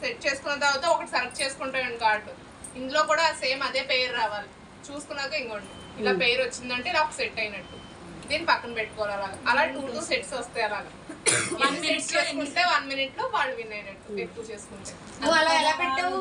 Set చేసుకున్న తర్వాత ఒకటి సెలెక్ట్ చేసుకుంటామండి కార్డు. ఇందులో కూడా సేమ్ అదే పేరు రావాలి. చూసుకున్నాక ఇంకోండి ఇలా పేరు వచ్చిందంటే ఇలా ఒక సెట్ అయినట్టు. దీన్ని పక్కన పెట్టుకోవాలి అలాగా. అలా టూ టూ సెట్స్ వస్తాయి అలాగా. వన్ మినిట్ చేసుకుంటే వన్ మినిట్లో వాళ్ళు విన్ అయినట్టు. ఎక్కువ చేసుకుంటే. నువ్వు అలా ఎలా పెట్టావు?